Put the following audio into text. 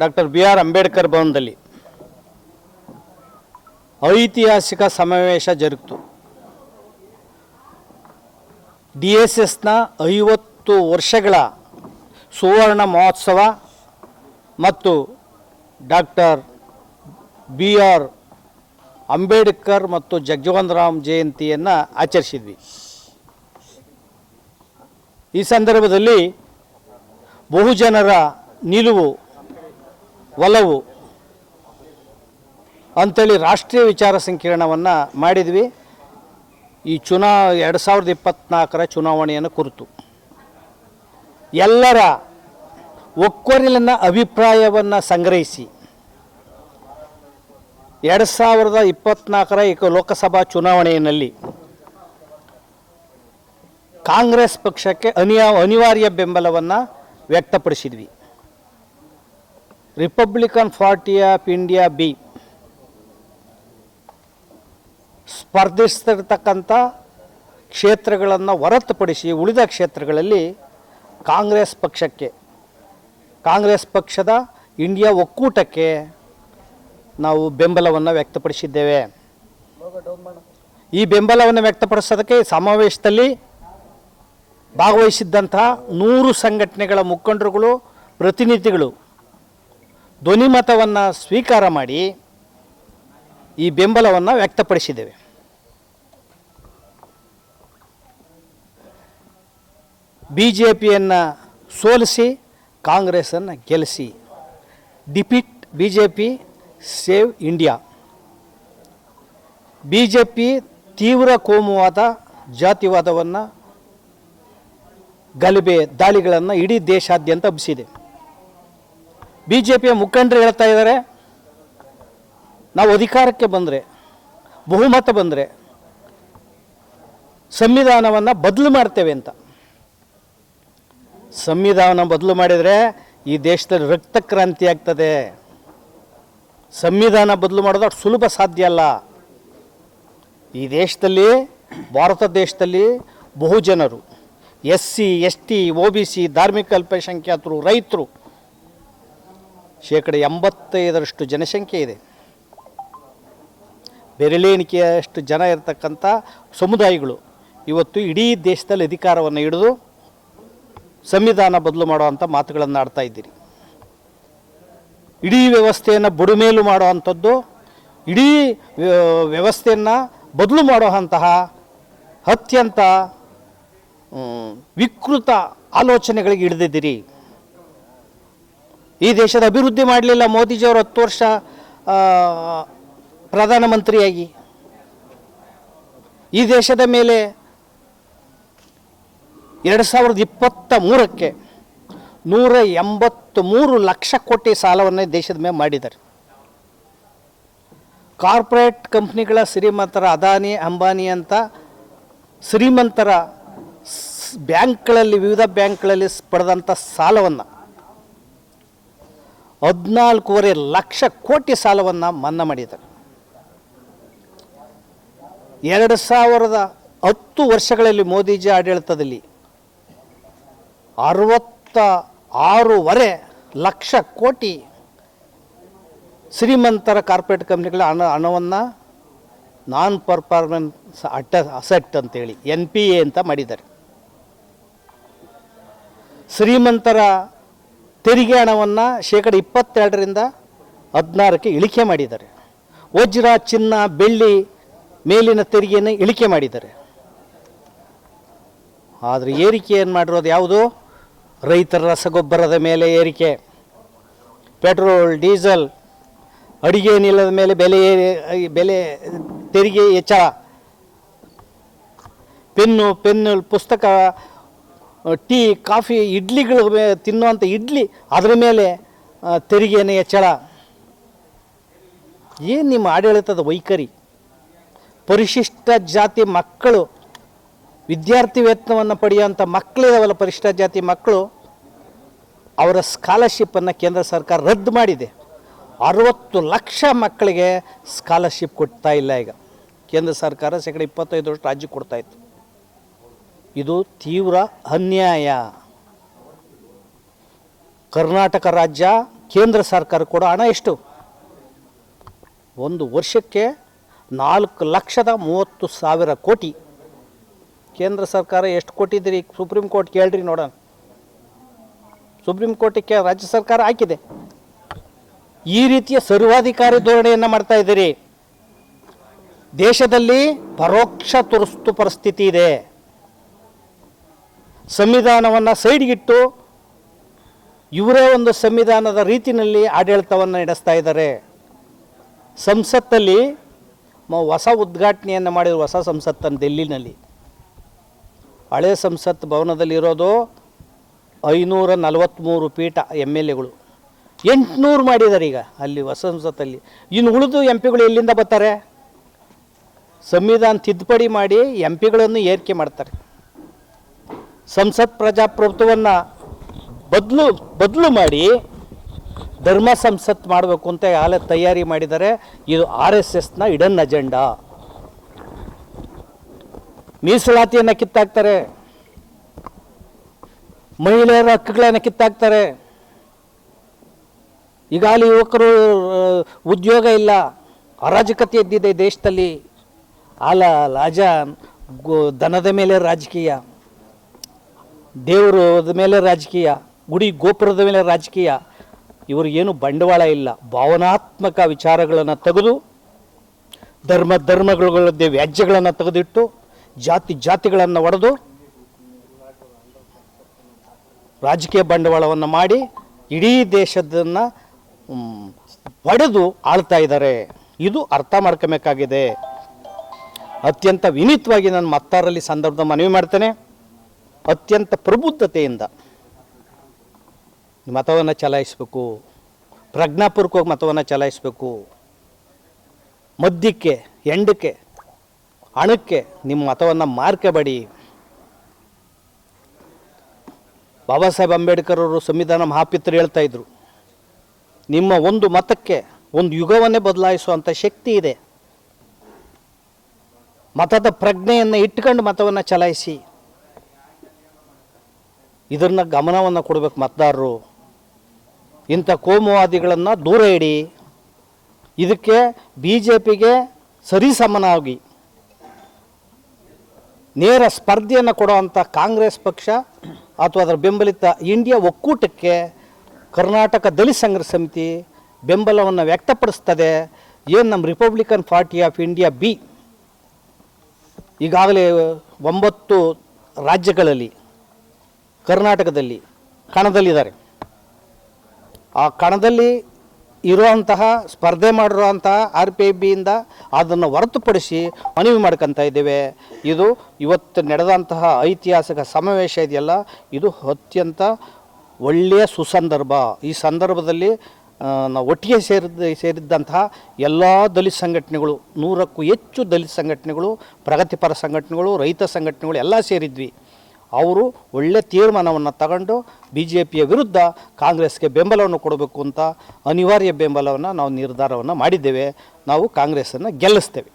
Doctor B R Ambedkar ಭವನದಲ್ಲಿ. ಐತಿಹಾಸಿಕ ಸಮಾವೇಶ ಜರುಗಿತು. ಡಿ ಎಸ್ ಎಸ್ನ ಐವತ್ತು ವರ್ಷಗಳ ಸುವರ್ಣ ಮಹೋತ್ಸವ ಮತ್ತು ಡಾಕ್ಟರ್ ಬಿ ಆರ್ ಅಂಬೇಡ್ಕರ್ ಮತ್ತು ಜಗಜೀವನ್ ರಾಮ್ ಜಯಂತಿಯನ್ನು ಆಚರಿಸಿದ್ವಿ. ಈ ಸಂದರ್ಭದಲ್ಲಿ ಬಹುಜನರ ನಿಲುವು ಒಲವು. ಅಂಥೇಳಿ ರಾಷ್ಟ್ರೀಯ ವಿಚಾರ ಸಂಕಿರಣವನ್ನು ಮಾಡಿದ್ವಿ. ಈ ಚುನಾ, ಎರಡು ಸಾವಿರದ ಇಪ್ಪತ್ತ್ನಾಲ್ಕರ ಚುನಾವಣೆಯನ್ನು ಕುರಿತು. ಎಲ್ಲರ ಒಕ್ಕೊರಲಿನ ಅಭಿಪ್ರಾಯವನ್ನು ಸಂಗ್ರಹಿಸಿ. ಎರಡು ಸಾವಿರದ ಇಪ್ಪತ್ತ್ನಾಲ್ಕರ ಲೋಕಸಭಾ ಚುನಾವಣೆಯಲ್ಲಿ ಕಾಂಗ್ರೆಸ್ ಪಕ್ಷಕ್ಕೆ ಅನಿಯ, ಅನಿವಾರ್ಯ ಬೆಂಬಲವನ್ನು ವ್ಯಕ್ತಪಡಿಸಿದ್ವಿ. Republican party of India B ಸ್ಪರ್ಧಿಸ್ತಿರ್ತಕ್ಕಂಥ ಕ್ಷೇತ್ರಗಳನ್ನು ಹೊರತುಪಡಿಸಿ ಉಳಿದ ಕ್ಷೇತ್ರಗಳಲ್ಲಿ ಕಾಂಗ್ರೆಸ್ ಪಕ್ಷಕ್ಕೆ, ಕಾಂಗ್ರೆಸ್ ಪಕ್ಷದ ಇಂಡಿಯಾ ಒಕ್ಕೂಟಕ್ಕೆ ನಾವು ಬೆಂಬಲವನ್ನು ವ್ಯಕ್ತಪಡಿಸಿದ್ದೇವೆ. ಈ ಬೆಂಬಲವನ್ನು ವ್ಯಕ್ತಪಡಿಸೋದಕ್ಕೆ ಸಮಾವೇಶದಲ್ಲಿ ಭಾಗವಹಿಸಿದ್ದಂತಹ ನೂರು ಸಂಘಟನೆಗಳ ಮುಖಂಡರುಗಳು, ಪ್ರತಿನಿಧಿಗಳು ಧ್ವನಿಮತವನ್ನು ಸ್ವೀಕಾರ ಮಾಡಿ ಈ ಬೆಂಬಲವನ್ನು ವ್ಯಕ್ತಪಡಿಸಿದ್ದೇವೆ. ಬಿ ಜೆ ಪಿಯನ್ನು ಸೋಲಿಸಿ, ಕಾಂಗ್ರೆಸ್ಸನ್ನು ಗೆಲ್ಲಿಸಿ, defeat B J P save India. B J P ತೀವ್ರ ಕೋಮುವಾದ ಜಾತಿವಾದವನ್ನು ಗಲಭೆ ದಾಳಿಗಳನ್ನು ಇಡೀ ದೇಶಾದ್ಯಂತ ಹಬ್ಬಿಸಿದೆ. ಬಿ ಜೆ ಪಿಯ ಮುಖಂಡರು ಹೇಳ್ತಾ ಇದ್ದಾರೆ, ನಾವು ಅಧಿಕಾರಕ್ಕೆ ಬಂದರೆ, ಬಹುಮತ ಬಂದರೆ, ಸಂವಿಧಾನವನ್ನು ಬದಲು ಮಾಡ್ತೇವೆ ಅಂತ. ಸಂವಿಧಾನ ಬದಲು ಮಾಡಿದರೆ ಈ ದೇಶದಲ್ಲಿ ರಕ್ತ ಕ್ರಾಂತಿ ಆಗ್ತದೆ. ಸಂವಿಧಾನ ಬದಲು ಮಾಡೋದು ಅಷ್ಟು ಸುಲಭ ಸಾಧ್ಯ ಅಲ್ಲ. ಈ ದೇಶದಲ್ಲಿ, ಭಾರತ ದೇಶದಲ್ಲಿ ಬಹುಜನರು S C S T O B C, ಧಾರ್ಮಿಕ ಅಲ್ಪಸಂಖ್ಯಾತರು, ರೈತರು ಶೇಕಡ ಎಂಬತ್ತೈದರಷ್ಟು ಜನಸಂಖ್ಯೆ ಇದೆ. ಬೆರಳೆಣಿಕೆಯಷ್ಟು ಜನ ಇರತಕ್ಕಂಥ ಸಮುದಾಯಗಳು ಇವತ್ತು ಇಡೀ ದೇಶದಲ್ಲಿ ಅಧಿಕಾರವನ್ನು ಹಿಡಿದು ಸಂವಿಧಾನ ಬದಲು ಮಾಡುವಂಥ ಮಾತುಗಳನ್ನು ಆಡ್ತಾ ಇದ್ದೀರಿ. ಇಡೀ ವ್ಯವಸ್ಥೆಯನ್ನು ಬುಡುಮೇಲು ಮಾಡುವಂಥದ್ದು, ಇಡೀ ವ್ಯವಸ್ಥೆಯನ್ನು ಬದಲು ಮಾಡುವಂತಹ ಅತ್ಯಂತ ವಿಕೃತ ಆಲೋಚನೆಗಳಿಗೆ ಹಿಡಿದಿದ್ದೀರಿ ಈ ದೇಶದ ಅಭಿವೃದ್ಧಿ ಮಾಡಲಿಲ್ಲ ಮೋದಿಜಿಯವರು ಹತ್ತು ವರ್ಷ ಪ್ರಧಾನಮಂತ್ರಿಯಾಗಿ. ಈ ದೇಶದ ಮೇಲೆ ಎರಡು ಸಾವಿರದ ಇಪ್ಪತ್ತ ಮೂರಕ್ಕೆ ನೂರ ಎಂಬತ್ತು ಮೂರು ಲಕ್ಷ ಕೋಟಿ ಸಾಲವನ್ನು ದೇಶದ ಮೇಲೆ ಮಾಡಿದ್ದಾರೆ. ಕಾರ್ಪೊರೇಟ್ ಕಂಪ್ನಿಗಳ ಶ್ರೀಮಂತರ ಅದಾನಿ, ಅಂಬಾನಿ ಅಂತ ಶ್ರೀಮಂತರ ಬ್ಯಾಂಕ್ಗಳಲ್ಲಿ, ವಿವಿಧ ಬ್ಯಾಂಕ್ಗಳಲ್ಲಿ ಪಡೆದಂಥ ಸಾಲವನ್ನು ಹದಿನಾಲ್ಕೂವರೆ ಲಕ್ಷ ಕೋಟಿ ಸಾಲವನ್ನು ಮನ್ನಾ ಮಾಡಿದ್ದಾರೆ. ಎರಡು ಸಾವಿರದ ಹತ್ತು ವರ್ಷಗಳಲ್ಲಿ ಮೋದಿಜಿ ಆಡಳಿತದಲ್ಲಿ ಅರವತ್ತ ಆರೂವರೆ ಲಕ್ಷ ಕೋಟಿ ಶ್ರೀಮಂತರ ಕಾರ್ಪೊರೇಟ್ ಕಂಪ್ನಿಗಳ ಹಣ, ಹಣವನ್ನು ನಾನ್ ಪರ್ಫಾರ್ಮೆನ್ಸ್ ಅಟ್ಟ ಅಸೆಟ್ ಅಂತೇಳಿ, ಎನ್ ಪಿ ಎ ಅಂತ ಮಾಡಿದ್ದಾರೆ. ಶ್ರೀಮಂತರ ತೆರಿಗೆ ಹಣವನ್ನು ಶೇಕಡ ಇಪ್ಪತ್ತೆರಡರಿಂದ ಹದಿನಾರಕ್ಕೆ ಇಳಿಕೆ ಮಾಡಿದ್ದಾರೆ. ವಜ್ರ, ಚಿನ್ನ, ಬೆಳ್ಳಿ ಮೇಲಿನ ತೆರಿಗೆಯನ್ನು ಇಳಿಕೆ ಮಾಡಿದ್ದಾರೆ. ಆದರೆ ಏರಿಕೆ ಏನು ಮಾಡಿರೋದು ಯಾವುದು? ರೈತರ ರಸಗೊಬ್ಬರದ ಮೇಲೆ ಏರಿಕೆ. ಪೆಟ್ರೋಲ್, ಡೀಸೆಲ್, ಅಡಿಗೆ ನಿಲ್ಲದ ಮೇಲೆ ಬೆಲೆ ಬೆಲೆ, ತೆರಿಗೆ ಹೆಚ್ಚಳ. ಪೆನ್ನು ಪೆನ್ನು ಪುಸ್ತಕ ಟೀ, ಕಾಫಿ, ಇಡ್ಲಿಗಳು ತಿನ್ನುವಂಥ ಇಡ್ಲಿ, ಅದರ ಮೇಲೆ ತೆರಿಗೆಯನ್ನು ಹೆಚ್ಚಳ ಏನು ನಿಮ್ಮ ಆಡಳಿತದ ವೈಖರಿ? ಪರಿಶಿಷ್ಟ ಜಾತಿ ಮಕ್ಕಳು, ವಿದ್ಯಾರ್ಥಿ ವೇತನವನ್ನು ಪಡೆಯುವಂಥ ಮಕ್ಕಳಿದಾವಲ್ಲ ಪರಿಶಿಷ್ಟ ಜಾತಿ ಮಕ್ಕಳು, ಅವರ ಸ್ಕಾಲರ್ಶಿಪ್ಪನ್ನು ಕೇಂದ್ರ ಸರ್ಕಾರ ರದ್ದು ಮಾಡಿದೆ. ಅರವತ್ತು ಲಕ್ಷ ಮಕ್ಕಳಿಗೆ ಸ್ಕಾಲರ್ಶಿಪ್ ಕೊಡ್ತಾ ಇಲ್ಲ ಈಗ. ಕೇಂದ್ರ ಸರ್ಕಾರ ಶೇಕಡ ಇಪ್ಪತ್ತೈದರಷ್ಟು ರಾಜ್ಯ ಕೊಡ್ತಾ ಇತ್ತು. ಇದು ತೀವ್ರ ಅನ್ಯಾಯ. ಕರ್ನಾಟಕ ರಾಜ್ಯ, ಕೇಂದ್ರ ಸರ್ಕಾರ ಕೊಡೋ ಹಣ ಎಷ್ಟು? ಒಂದು ವರ್ಷಕ್ಕೆ ನಾಲ್ಕು ಲಕ್ಷದ ಮೂವತ್ತು ಸಾವಿರ ಕೋಟಿ. ಕೇಂದ್ರ ಸರ್ಕಾರ ಎಷ್ಟು ಕೊಟ್ಟಿದ್ದೀರಿ ಸುಪ್ರೀಂ ಕೋರ್ಟ್ ಕೇಳ್ರಿ ನೋಡೋಣ. ಸುಪ್ರೀಂ ಕೋರ್ಟಿಗೆ ರಾಜ್ಯ ಸರ್ಕಾರ ಹಾಕಿದೆ. ಈ ರೀತಿಯ ಸರ್ವಾಧಿಕಾರಿ ಧೋರಣೆಯನ್ನು ಮಾಡ್ತಾ ಇದ್ದೀರಿ. ದೇಶದಲ್ಲಿ ಪರೋಕ್ಷ ತುರ್ತು ಪರಿಸ್ಥಿತಿ ಇದೆ. ಸಂವಿಧಾನವನ್ನು ಸೈಡ್ಗಿಟ್ಟು ಇವರೇ ಒಂದು ಸಂವಿಧಾನದ ರೀತಿಯಲ್ಲಿ ಆಡಳಿತವನ್ನು ನಡೆಸ್ತಾ ಇದ್ದಾರೆ. ಸಂಸತ್ತಲ್ಲಿ ಹೊಸ ಉದ್ಘಾಟನೆಯನ್ನು ಮಾಡಿದ್ರು ಹೊಸ ಸಂಸತ್ತನ್ನು ಡೆಲ್ಲಿನಲ್ಲಿ ಹಳೆ ಸಂಸತ್ ಭವನದಲ್ಲಿರೋದು ಐನೂರ ನಲವತ್ತ್ಮೂರು ಪೀಠ ಎಂ ಎಲ್ ಎಗಳು. ಎಂಟುನೂರು ಮಾಡಿದ್ದಾರೆ ಈಗ ಅಲ್ಲಿ ಹೊಸ ಸಂಸತ್ತಲ್ಲಿ. ಇನ್ನು ಉಳಿದು ಎಂ ಪಿಗಳು ಎಲ್ಲಿಂದ ಬರ್ತಾರೆ? ಸಂವಿಧಾನ ತಿದ್ದುಪಡಿ ಮಾಡಿ ಎಂ ಪಿಗಳನ್ನು ಏರಿಕೆ ಮಾಡ್ತಾರೆ. ಸಂಸತ್ ಪ್ರಜಾಪ್ರಭುತ್ವವನ್ನು ಬದಲು ಬದಲು ಮಾಡಿ ಧರ್ಮ ಸಂಸತ್ ಮಾಡಬೇಕು ಅಂತ ಆಗಲೇ ತಯಾರಿ ಮಾಡಿದ್ದಾರೆ ಇದು ಆರ್ ಎಸ್ ಎಸ್ನ ಇಡನ್ ಅಜೆಂಡಾ. ಮೀಸಲಾತಿಯನ್ನು ಕಿತ್ತಾಕ್ತಾರೆ. ಮಹಿಳೆಯರ ಹಕ್ಕುಗಳನ್ನು ಕಿತ್ತಾಕ್ತಾರೆ. ಈಗಾಗಲೇ ಯುವಕರು ಉದ್ಯೋಗ ಇಲ್ಲ. ಅರಾಜಕತೆ ಎದ್ದಿದೆ ದೇಶದಲ್ಲಿ. ಆಲ ಗೋ ದನದ ಮೇಲೆ ರಾಜಕೀಯ. ದೇವರದ ಮೇಲೆ ರಾಜಕೀಯ, ಗುಡಿ ಗೋಪುರದ ಮೇಲೆ ರಾಜಕೀಯ ಇವರಿಗೇನು ಬಂಡವಾಳ ಇಲ್ಲ. ಭಾವನಾತ್ಮಕ ವಿಚಾರಗಳನ್ನು ತೆಗೆದು, ಧರ್ಮ ಧರ್ಮಗಳ ವ್ಯಾಜ್ಯಗಳನ್ನು ತೆಗೆದಿಟ್ಟು, ಜಾತಿ ಜಾತಿಗಳನ್ನು ಒಡೆದು, ರಾಜಕೀಯ ಬಂಡವಾಳವನ್ನು ಮಾಡಿ, ಇಡೀ ದೇಶದನ್ನು ಒಡೆದು ಆಳ್ತಾ ಇದ್ದಾರೆ. ಇದು ಅರ್ಥ ಮಾಡ್ಕೋಬೇಕಾಗಿದೆ. ಅತ್ಯಂತ ವಿನೀತವಾಗಿ ನಾನು ಮತ್ತಾರಲ್ಲಿ ಸಂದರ್ಭದ ಮನವಿ ಮಾಡ್ತೇನೆ. ಅತ್ಯಂತ ಪ್ರಬುದ್ಧತೆಯಿಂದ ಮತವನ್ನು ಚಲಾಯಿಸಬೇಕು, ಪ್ರಜ್ಞಾಪೂರ್ವಕವಾಗಿ ಮತವನ್ನು ಚಲಾಯಿಸಬೇಕು. ಮದ್ಯಕ್ಕೆ, ಎಂಡಕ್ಕೆ, ಹಣಕ್ಕೆ ನಿಮ್ಮ ಮತವನ್ನು ಮಾರ್ಕಬೇಡಿ. ಬಾಬಾ ಸಾಹೇಬ್ ಅಂಬೇಡ್ಕರ್ ಅವರು ಸಂವಿಧಾನ ಮಹಾಪಿತರು ಹೇಳ್ತಾ ಇದ್ರು, ನಿಮ್ಮ ಒಂದು ಮತಕ್ಕೆ ಒಂದು ಯುಗವನ್ನೇ ಬದಲಾಯಿಸುವಂಥ ಶಕ್ತಿ ಇದೆ. ಮತದ ಪ್ರಜ್ಞೆಯನ್ನು ಇಟ್ಕೊಂಡು ಮತವನ್ನು ಚಲಾಯಿಸಿ. ಇದನ್ನ ಗಮನವನ್ನು ಕೊಡಬೇಕು ಮತದಾರರು. ಇಂಥ ಕೋಮುವಾದಿಗಳನ್ನು ದೂರ ಇಡಿ. ಇದಕ್ಕೆ ಬಿ ಜೆ ಪಿಗೆ ಸರಿಸಮನಾಗಿ ನೇರ ಸ್ಪರ್ಧೆಯನ್ನು ಕೊಡುವಂಥ ಕಾಂಗ್ರೆಸ್ ಪಕ್ಷ ಅಥವಾ ಅದರ ಬೆಂಬಲಿತ ಇಂಡಿಯಾ ಒಕ್ಕೂಟಕ್ಕೆ ಕರ್ನಾಟಕ ದಲಿತ ಸಂಘರ್ಷ ಸಮಿತಿ ಬೆಂಬಲವನ್ನು ವ್ಯಕ್ತಪಡಿಸ್ತದೆ. ಏನು ನಮ್ಮ Republican party of India B ಈಗಾಗಲೇ ಒಂಬತ್ತು ರಾಜ್ಯಗಳಲ್ಲಿ ಕರ್ನಾಟಕದಲ್ಲಿ ಕಣದಲ್ಲಿದ್ದಾರೆ. ಆ ಕಣದಲ್ಲಿ ಇರುವಂತಹ, ಸ್ಪರ್ಧೆ ಮಾಡಿರುವಂತಹ ಆರ್ ಪಿ ಐ ಬಿಯಿಂದ ಅದನ್ನು ಹೊರತುಪಡಿಸಿ ಮನವಿ ಮಾಡ್ಕೊತಾ ಇದ್ದೇವೆ. ಇದು ಇವತ್ತು ನಡೆದಂತಹ ಐತಿಹಾಸಿಕ ಸಮಾವೇಶ ಇದೆಯಲ್ಲ, ಇದು ಅತ್ಯಂತ ಒಳ್ಳೆಯ ಸುಸಂದರ್ಭ. ಈ ಸಂದರ್ಭದಲ್ಲಿ ನಾವು ಒಟ್ಟಿಗೆ ಸೇರಿದ ಸೇರಿದ್ದಂತಹ ಎಲ್ಲ ದಲಿತ ಸಂಘಟನೆಗಳು, ನೂರಕ್ಕೂ ಹೆಚ್ಚು ದಲಿತ ಸಂಘಟನೆಗಳು, ಪ್ರಗತಿಪರ ಸಂಘಟನೆಗಳು, ರೈತ ಸಂಘಟನೆಗಳು ಎಲ್ಲ ಸೇರಿದ್ವಿ. ಅವರು ಒಳ್ಳೆ ತೀರ್ಮಾನವನ್ನು ತಗೊಂಡು ಬಿ ಜೆ ಪಿಯ ವಿರುದ್ಧ ಕಾಂಗ್ರೆಸ್ಗೆ ಬೆಂಬಲವನ್ನು ಕೊಡಬೇಕು ಅಂತ ಅನಿವಾರ್ಯ ಬೆಂಬಲವನ್ನು ನಾವು ನಿರ್ಧಾರವನ್ನು ಮಾಡಿದ್ದೇವೆ. ನಾವು ಕಾಂಗ್ರೆಸ್ಸನ್ನು ಗೆಲ್ಲಿಸ್ತೇವೆ.